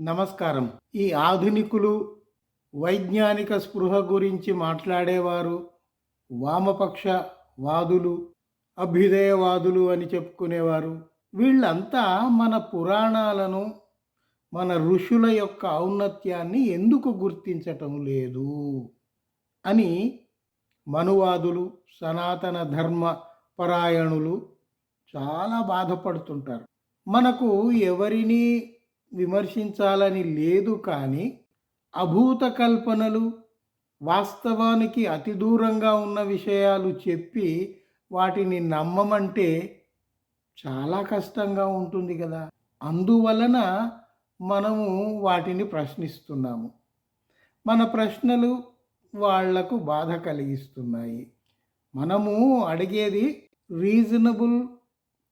నమస్కారం. ఈ ఆధునికులు వైజ్ఞానిక స్పృహ గురించి మాట్లాడేవారు వామపక్ష వాదులు అభ్యుదయవాదులు అని చెప్పుకునేవారు. వీళ్ళంతా మన పురాణాలను మన ఋషుల యొక్క ఔన్నత్యాన్ని ఎందుకు గుర్తించటం లేదు అని మనువాదులు సనాతన ధర్మ పరాయణులు చాలా బాధపడుతుంటారు. మనకు ఎవరిని విమర్శించాలని లేదు కానీ అభూత కల్పనలు వాస్తవానికి అతి దూరంగా ఉన్న విషయాలు చెప్పి వాటిని నమ్మమంటే చాలా కష్టంగా ఉంటుంది కదా. అందువలన మనము వాటిని ప్రశ్నిస్తున్నాము. మన ప్రశ్నలు వాళ్ళకు బాధ కలిగిస్తున్నాయి. మనము అడిగేది రీజనబుల్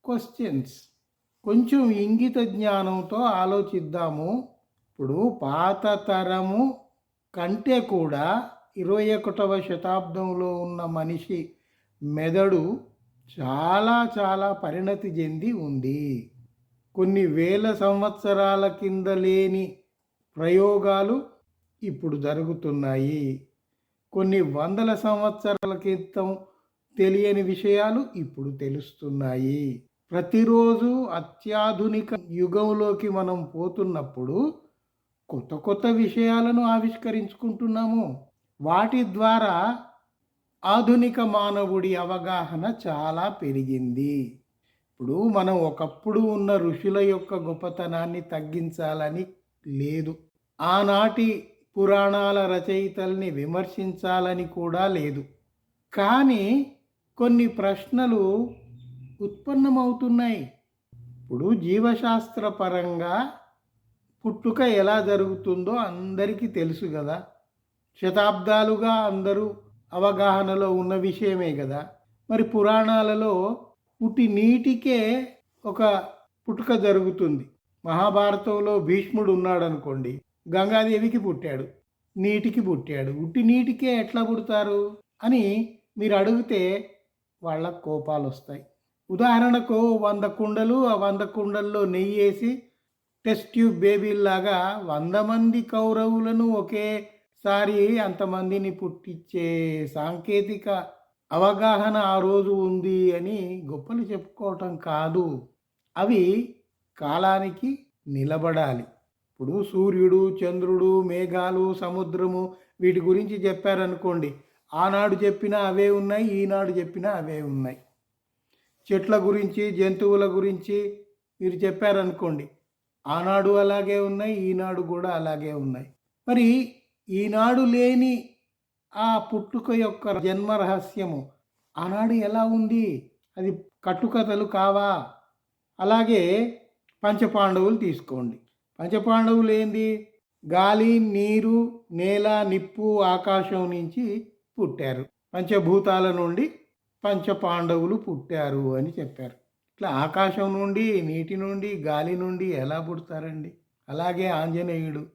క్వశ్చన్స్ కొంచెం ఇంగిత జ్ఞానంతో ఆలోచిద్దాము. ఇప్పుడు పాత తరము కంటే కూడా ఇరవై ఒకటవ శతాబ్దంలో ఉన్న మనిషి మెదడు చాలా చాలా పరిణతి చెంది ఉంది. కొన్ని వేల సంవత్సరాల కింద లేని ప్రయోగాలు ఇప్పుడు జరుగుతున్నాయి. కొన్ని వందల సంవత్సరాల క్రితం తెలియని విషయాలు ఇప్పుడు తెలుస్తున్నాయి. ప్రతిరోజు అత్యాధునిక యుగంలోకి మనం పోతున్నప్పుడు కొత్త కొత్త విషయాలను ఆవిష్కరించుకుంటున్నాము. వాటి ద్వారా ఆధునిక మానవుడి అవగాహన చాలా పెరిగింది. ఇప్పుడు మనం ఒకప్పుడు ఉన్న ఋషుల యొక్క గొప్పతనాన్ని తగ్గించాలని లేదు. ఆనాటి పురాణాల రచయితల్ని విమర్శించాలని కూడా లేదు. కానీ కొన్ని ప్రశ్నలు ఉత్పన్నమవుతున్నాయి. ఇప్పుడు జీవశాస్త్రపరంగా పుట్టుక ఎలా జరుగుతుందో అందరికీ తెలుసు కదా. శతాబ్దాలుగా అందరూ అవగాహనలో ఉన్న విషయమే కదా. మరి పురాణాలలో పుట్టి నీటికే ఒక పుట్టుక జరుగుతుంది. మహాభారతంలో భీష్ముడు ఉన్నాడు అనుకోండి గంగాదేవికి పుట్టాడు నీటికి పుట్టాడు. ఉట్టి నీటికే ఎట్లా పుడతారు అని మీరు అడిగితే వాళ్ళ కోపాలు వస్తాయి ఉదాహరణకు వంద కుండలు ఆ వంద కుండల్లో నెయ్యి వేసి టెస్ట్ ట్యూబ్ బేబీల్లాగా వంద మంది కౌరవులను ఒకేసారి అంతమందిని పుట్టించే సాంకేతిక అవగాహన ఆ రోజు ఉంది అని గొప్పలు చెప్పుకోవటం కాదు. అవి కాలానికి నిలబడాలి. ఇప్పుడు సూర్యుడు చంద్రుడు మేఘాలు సముద్రము వీటి గురించి చెప్పారనుకోండి. ఆనాడు చెప్పినా అవే ఉన్నాయి ఈనాడు చెప్పినా అవే ఉన్నాయి. చెట్ల గురించి జంతువుల గురించి మీరు చెప్పారనుకోండి. ఆనాడు అలాగే ఉన్నాయి ఈనాడు కూడా అలాగే ఉన్నాయి. మరి ఈనాడు లేని ఆ పుట్టుక యొక్క జన్మ రహస్యము ఆనాడు ఎలా ఉంది? అది కట్టుకథలు కావా? అలాగే పంచపాండవులు తీసుకోండి. పంచపాండవులు ఏంది గాలి నీరు నేల నిప్పు ఆకాశం నుంచి పుట్టారు. పంచభూతాల నుండి పంచపాండవులు పుట్టారు అని చెప్పారు. ఇట్లా ఆకాశం నుండి నీటి నుండి గాలి నుండి ఎలా పుడతారండి? అలాగే ఆంజనేయుడు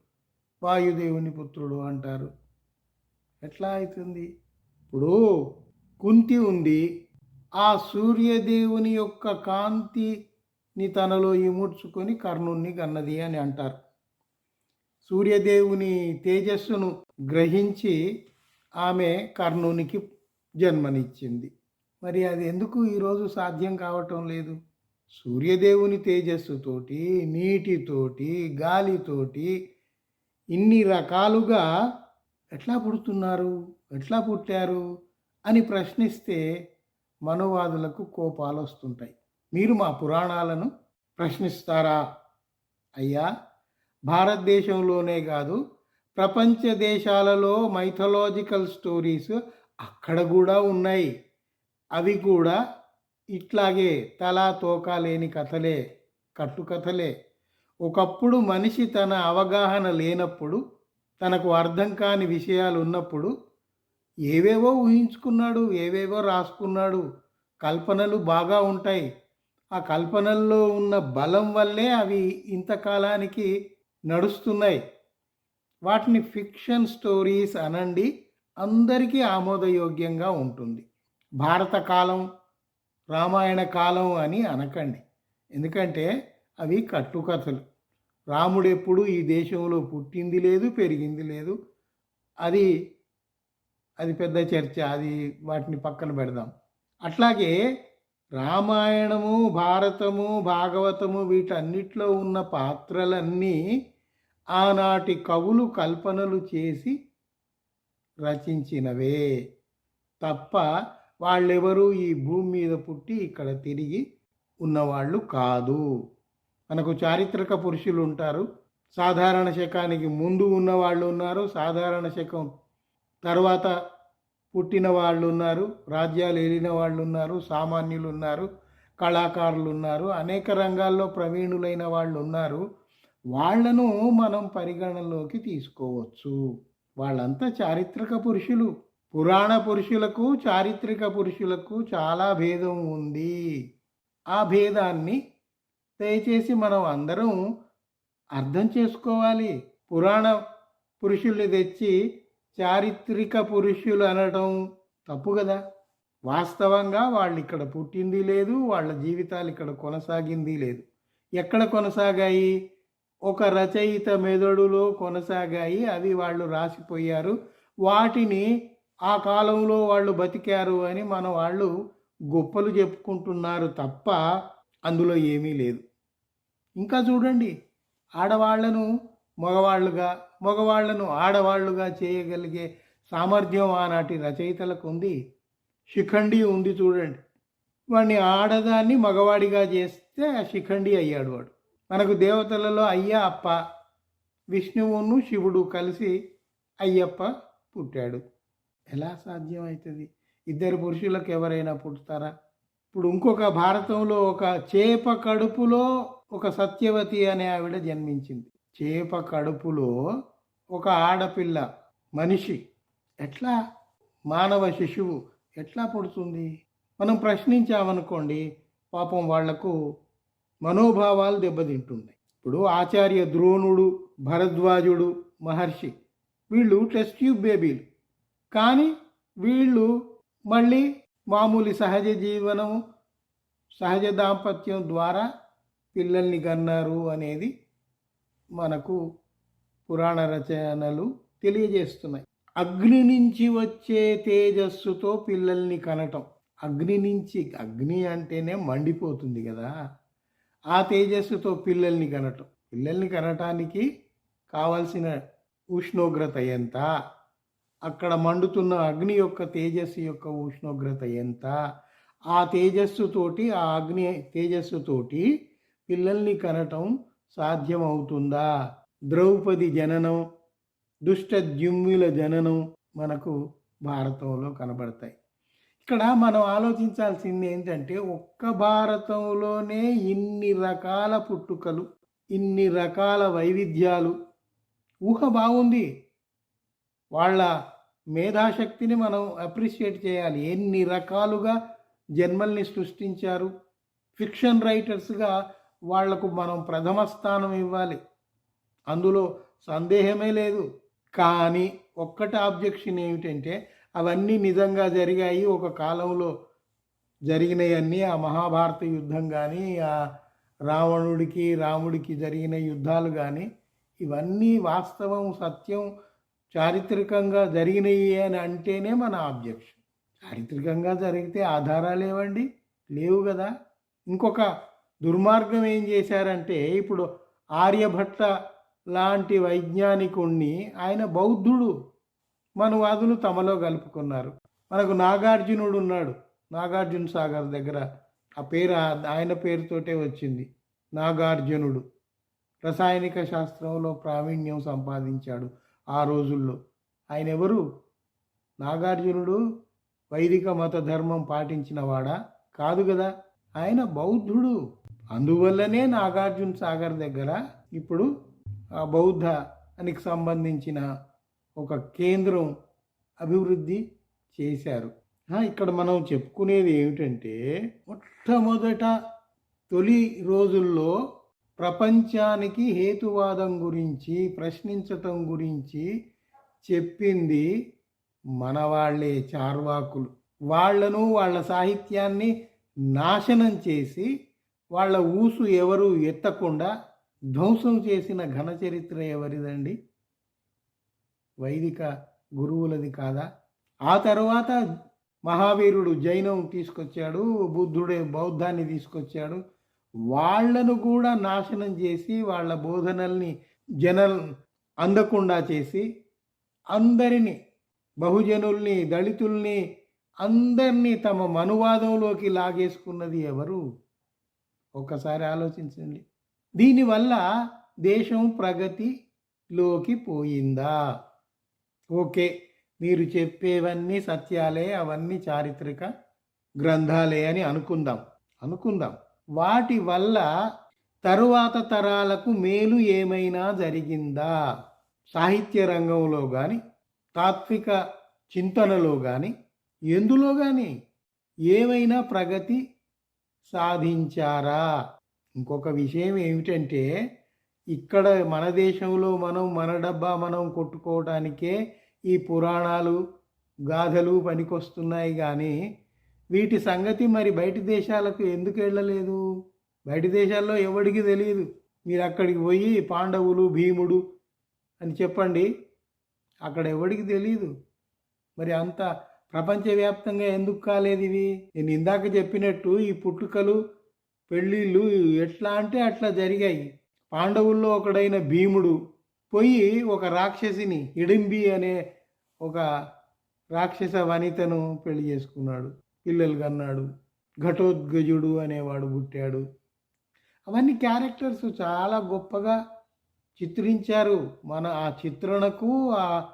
వాయుదేవుని పుత్రుడు అంటారు. ఎట్లా అవుతుంది ఇప్పుడు కుంతి ఉంది ఆ సూర్యదేవుని యొక్క కాంతిని తనలో ఇముడ్చుకొని కర్ణుణ్ణి కన్నది అని అంటారు. సూర్యదేవుని తేజస్సును గ్రహించి ఆమె కర్ణునికి జన్మనిచ్చింది. మరి అది ఎందుకు ఈరోజు సాధ్యం కావటం లేదు? సూర్యదేవుని తేజస్సుతోటి నీటితోటి గాలితోటి ఇన్ని రకాలుగా ఎట్లా పుడుతున్నారు? ఎట్లా పుట్టారు? అని ప్రశ్నిస్తే మనోవాదులకు కోపాలు వస్తుంటాయి. మీరు మా పురాణాలను ప్రశ్నిస్తారా? అయ్యా భారతదేశంలోనే కాదు ప్రపంచ దేశాలలో మైథలాజికల్ స్టోరీస్ అక్కడ కూడా ఉన్నాయి. అవి కూడా ఇట్లాగే తలా తోక లేని కథలే కట్టుకథలే. ఒకప్పుడు మనిషి తన అవగాహన లేనప్పుడు తనకు అర్థం కాని విషయాలు ఉన్నప్పుడు ఏవేవో ఊహించుకున్నాడు ఏవేవో రాసుకున్నాడు. కల్పనలు బాగా ఉంటాయి. ఆ కల్పనల్లో ఉన్న బలం వల్లే అవి ఇంతకాలానికి నడుస్తున్నాయి. వాటిని ఫిక్షన్ స్టోరీస్ అనండి. అందరికీ ఆమోదయోగ్యంగా ఉంటుంది. భారత కాలం రామాయణ కాలం అని అనకండి. ఎందుకంటే అవి కట్టుకథలు. రాముడు ఎప్పుడు ఈ దేశంలో పుట్టింది లేదు పెరిగింది లేదు. అది అది పెద్ద చర్చ అది వాటిని పక్కన పెడదాం. అట్లాగే రామాయణము భారతము భాగవతము వీటన్నిటిలో ఉన్న పాత్రలన్నీ ఆనాటి కవులు కల్పనలు చేసి రచించినవే. తప్ప వాళ్ళెవరూ ఈ భూమి మీద పుట్టి ఇక్కడ తిరిగి ఉన్నవాళ్ళు కాదు. మనకు చారిత్రక పురుషులు ఉంటారు. సాధారణ శకానికి ముందు ఉన్న వాళ్ళు ఉన్నారు. సాధారణ శకం తర్వాత పుట్టిన వాళ్ళు ఉన్నారు. రాజ్యాలు ఏలిన వాళ్ళు ఉన్నారు. సామాన్యులు ఉన్నారు. కళాకారులు ఉన్నారు. అనేక రంగాల్లో ప్రవీణులైన వాళ్ళు ఉన్నారు. వాళ్ళను మనం పరిగణనలోకి తీసుకోవచ్చు. వాళ్ళంతా చారిత్రక పురుషులు. పురాణ పురుషులకు చారిత్రక పురుషులకు చాలా భేదం ఉంది. ఆ భేదాన్ని దయచేసి మనం అందరం అర్థం చేసుకోవాలి. పురాణ పురుషుల్ని తెచ్చి చారిత్రక పురుషులు అనడం తప్పు కదా. వాస్తవంగా వాళ్ళు ఇక్కడ పుట్టింది లేదు వాళ్ళ జీవితాలు ఇక్కడ కొనసాగింది లేదు. ఎక్కడ కొనసాగాయి? ఒక రచయిత మెదడులో కొనసాగాయి అవి వాళ్ళు రాసిపోయారు. వాటిని ఆ కాలంలో వాళ్ళు బతికారు అని మన వాళ్ళు గొప్పలు చెప్పుకుంటున్నారు తప్ప అందులో ఏమీ లేదు. ఇంకా చూడండి ఆడవాళ్ళను మగవాళ్ళుగా మగవాళ్ళను ఆడవాళ్ళుగా చేయగలిగే సామర్థ్యం ఆనాటి రచయితలకు ఉంది శిఖండి ఉంది చూడండి. వాడిని ఆడదాన్ని మగవాడిగా చేస్తే శిఖండి అయ్యాడు వాడు. మనకు దేవతలలో అయ్య అప్ప విష్ణువును శివుడు కలిసి అయ్యప్ప పుట్టాడు. ఎలా సాధ్యం అవుతుంది ఇద్దరు పురుషులకు ఎవరైనా పుడతారా? ఇప్పుడు ఇంకొక భారతంలో ఒక చేప కడుపులో ఒక సత్యవతి అనే ఆవిడ జన్మించింది. చేప కడుపులో ఒక ఆడపిల్ల మనిషి. ఎట్లా? మానవ శిశువు ఎట్లా పుడుతుంది? మనం ప్రశ్నించామనుకోండి పాపం వాళ్ళకు మనోభావాలు దెబ్బతింటున్నాయి. ఇప్పుడు ఆచార్య ద్రోణుడు భరద్వాజుడు మహర్షి వీళ్ళు టెస్ట్ ట్యూబ్ బేబీలు. కానీ వీళ్ళు మళ్ళీ మామూలు సహజ జీవనం సహజ దాంపత్యం ద్వారా పిల్లల్ని కన్నారు అనేది మనకు పురాణ రచనలు తెలియజేస్తున్నాయి. అగ్ని నుంచి వచ్చే తేజస్సుతో పిల్లల్ని కనటం. అగ్ని నుంచి అగ్ని అంటేనే మండిపోతుంది కదా. ఆ తేజస్సుతో పిల్లల్ని కనటం. పిల్లల్ని కనటానికి కావలసిన ఉష్ణోగ్రత ఎంత? అక్కడ మండుతున్న అగ్ని యొక్క తేజస్సు యొక్క ఉష్ణోగ్రత ఎంత? ఆ తేజస్సుతోటి ఆ అగ్ని తేజస్సుతోటి పిల్లల్ని కనటం సాధ్యమవుతుందా? ద్రౌపది జననం దుష్టద్యుమ్యుల జననం మనకు భారతంలో కనబడతాయి. ఇక్కడ మనం ఆలోచించాల్సింది ఏంటంటే ఒక్క భారతంలోనే ఇన్ని రకాల పుట్టుకలు ఇన్ని రకాల వైవిధ్యాలు ఊహ బాగుంది. వాళ్ళ మేధాశక్తిని మనం అప్రిషియేట్ చేయాలి. ఎన్ని రకాలుగా జన్మల్ని సృష్టించారు. ఫిక్షన్ రైటర్స్గా వాళ్ళకు మనం ప్రథమ స్థానం ఇవ్వాలి. అందులో సందేహమే లేదు. కానీ ఒక్కటి ఆబ్జెక్షన్ ఏమిటంటే అవన్నీ నిజంగా జరిగాయి. ఒక కాలంలో జరిగినవన్నీ ఆ మహాభారత యుద్ధం కానీ ఆ రావణుడికి రాముడికి జరిగిన యుద్ధాలు కానీ ఇవన్నీ వాస్తవం సత్యం చారిత్రకంగా జరిగినాయి అని అంటేనే మన ఆబ్జెక్షన్. చారిత్రకంగా జరిగితే ఆధారాలు ఏవండి లేవు కదా ఇంకొక దుర్మార్గం ఏం చేశారంటే ఇప్పుడు ఆర్యభట్ట లాంటి వైజ్ఞానికుణ్ణి ఆయన బౌద్ధుడు మనువాదులు తమలో కలుపుకున్నారు మనకు నాగార్జునుడు ఉన్నాడు. నాగార్జున సాగర్ దగ్గర ఆ పేరు ఆయన పేరుతోటే వచ్చింది. నాగార్జునుడు. రసాయనిక శాస్త్రంలో ప్రావీణ్యం సంపాదించాడు. ఆ రోజుల్లో. ఆయన ఎవరు నాగార్జునుడు వైదిక మత ధర్మం పాటించినవాడా కాదు కదా ఆయన బౌద్ధుడు. అందువల్లనే నాగార్జున సాగర్ దగ్గర ఇప్పుడు ఆ బౌద్ధానికి సంబంధించిన ఒక కేంద్రం అభివృద్ధి చేశారు. ఇక్కడ మనం చెప్పుకునేది ఏమిటంటే మొట్టమొదట తొలి రోజుల్లో ప్రపంచానికి హేతువాదం గురించి ప్రశ్నించటం గురించి చెప్పింది మన వాళ్ళే చార్వాకులు. వాళ్ళను వాళ్ళ సాహిత్యాన్ని నాశనం చేసి వాళ్ళ ఊసు ఎవరు ఎత్తకుండా ధ్వంసం చేసిన ఘన చరిత్ర ఎవరిదండి? వైదిక గురువులది కాదా? ఆ తర్వాత మహావీరుడు జైనం తీసుకొచ్చాడు బుద్ధుడే బౌద్ధాన్ని తీసుకొచ్చాడు వాళ్ళను కూడా నాశనం చేసి వాళ్ళ బోధనల్ని జనం అందకుండా చేసి అందరినీ బహుజనుల్ని దళితుల్ని అందరినీ తమ మనువాదంలోకి లాగేసుకున్నది ఎవరు? ఒక్కసారి ఆలోచించండి. దీనివల్ల దేశం ప్రగతిలోకి పోయిందా? ఓకే మీరు చెప్పేవన్నీ సత్యాలే అవన్నీ చారిత్రక గ్రంథాలే అని అనుకుందాం. అనుకుందాం. వాటి వల్ల తరువాత తరాలకు మేలు ఏమైనా జరిగిందా? సాహిత్య రంగంలో కానీ తాత్విక చింతనలో కానీ ఎందులో కానీ ఏమైనా ప్రగతి సాధించారా? ఇంకొక విషయం ఏమిటంటే ఇక్కడ మన దేశంలో మనం మన డబ్బా మనం కొట్టుకోవడానికే ఈ పురాణాలు గాథలు పనికొస్తున్నాయి కానీ వీటి సంగతి మరి బయటి దేశాలకు ఎందుకు వెళ్ళలేదు? బయటి దేశాల్లో ఎవడికి తెలియదు. మీరు అక్కడికి పోయి పాండవులు భీముడు అని చెప్పండి. అక్కడ ఎవడికి తెలియదు? మరి అంత ప్రపంచవ్యాప్తంగా ఎందుకు కాలేదు ఇవి? నేను ఇందాక చెప్పినట్టు ఈ పుట్టుకలు పెళ్ళిళ్ళు ఎట్లా అంటే అట్లా జరిగాయి. పాండవుల్లో ఒకడైన భీముడు పోయి ఒక రాక్షసిని ఇడింబి అనే ఒక రాక్షస వనితను పెళ్ళి చేసుకున్నాడు. పిల్లలు కన్నాడు ఘటోద్గజుడు అనేవాడు పుట్టాడు. అవన్నీ క్యారెక్టర్స్ చాలా గొప్పగా చిత్రించారు. మన ఆ చిత్రణకు ఆ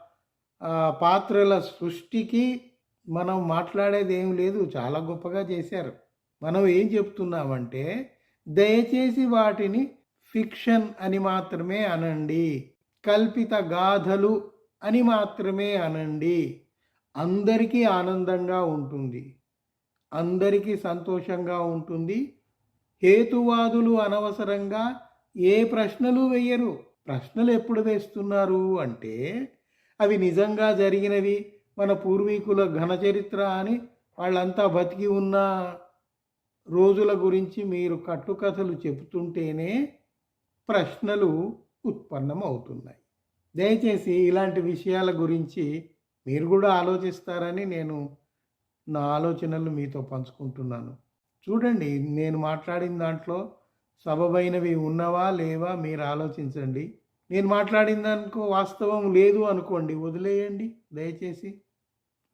పాత్రల సృష్టికి మనం మాట్లాడేది ఏం లేదు. చాలా గొప్పగా చేశారు. మనం ఏం చెప్తున్నామంటే దయచేసి వాటిని ఫిక్షన్ అని మాత్రమే అనండి. కల్పిత గాథలు అని మాత్రమే అనండి. అందరికీ ఆనందంగా ఉంటుంది. అందరికీ సంతోషంగా ఉంటుంది. హేతువాదులు అనవసరంగా ఏ ప్రశ్నలు వేయరు. ప్రశ్నలు ఎప్పుడు వేస్తున్నారు అంటే అవి నిజంగా జరిగినవి మన పూర్వీకుల ఘన చరిత్ర అని వాళ్ళంతా బతికి ఉన్న రోజుల గురించి మీరు కట్టుకథలు చెబుతుంటేనే ప్రశ్నలు ఉత్పన్నం అవుతున్నాయి దయచేసి ఇలాంటి విషయాల గురించి మీరు కూడా ఆలోచిస్తారని నేను నా ఆలోచనలు మీతో పంచుకుంటున్నాను. చూడండి నేను మాట్లాడిన దాంట్లో సబబైనవి ఉన్నవా లేవా మీరు ఆలోచించండి. నేను మాట్లాడిన దానికో వాస్తవం లేదు అనుకోండి వదిలేయండి దయచేసి.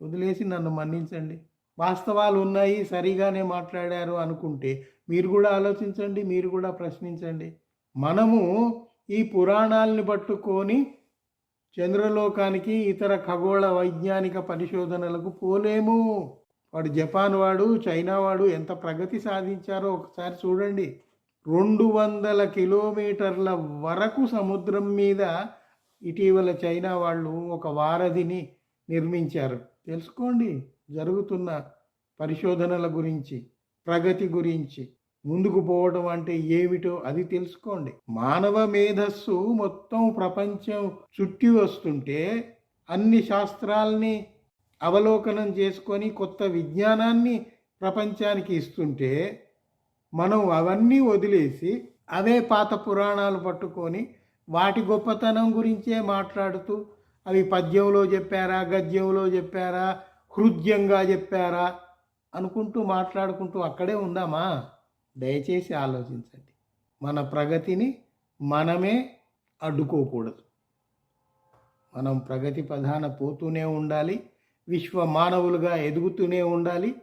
వదిలేసి నన్ను మన్నించండి. వాస్తవాలు ఉన్నాయి సరిగానే మాట్లాడారు అనుకుంటే మీరు కూడా ఆలోచించండి మీరు కూడా ప్రశ్నించండి. మనము ఈ పురాణాలని పట్టుకొని చంద్రలోకానికి ఇతర ఖగోళ వైజ్ఞానిక పరిశోధనలకు పోలేము. వాడు జపాన్ వాడు చైనా వాడు ఎంత ప్రగతి సాధించారో ఒకసారి చూడండి. రెండు వందల కిలోమీటర్ల వరకు సముద్రం మీద ఇటీవల చైనా వాళ్ళు ఒక వారధిని నిర్మించారు. తెలుసుకోండి జరుగుతున్న పరిశోధనల గురించి ప్రగతి గురించి. ముందుకు పోవడం అంటే ఏమిటో అది తెలుసుకోండి. మానవ మేధస్సు మొత్తం ప్రపంచం చుట్టి వస్తుంటే అన్ని శాస్త్రాల్ని అవలోకనం చేసుకొని కొత్త విజ్ఞానాన్ని ప్రపంచానికి ఇస్తుంటే మనం అవన్నీ వదిలేసి అవే పాత పురాణాలు పట్టుకొని వాటి గొప్పతనం గురించే మాట్లాడుతూ అవి పద్యంలో చెప్పారా గద్యంలో చెప్పారా హృద్యంగా చెప్పారా అనుకుంటూ మాట్లాడుకుంటూ అక్కడే ఉందామా? దయచేసి ఆలోచించండి. మన ప్రగతిని మనమే అడ్డుకోకూడదు. మనం ప్రగతి ప్రధాన పోతూనే ఉండాలి. విశ్వ మానవులుగా ఎదుగుతూనే ఉండాలి.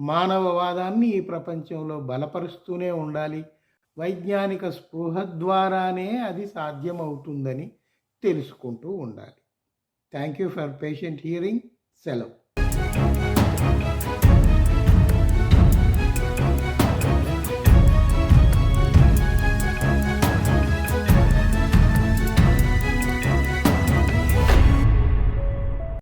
మానవవాదాన్ని ఈ ప్రపంచంలో బలపరుస్తూనే ఉండాలి. వైజ్ఞానిక స్పృహ ద్వారానే అది సాధ్యమవుతుందని తెలుసుకుంటూ ఉండాలి. Thank you for patient hearing సెలవు.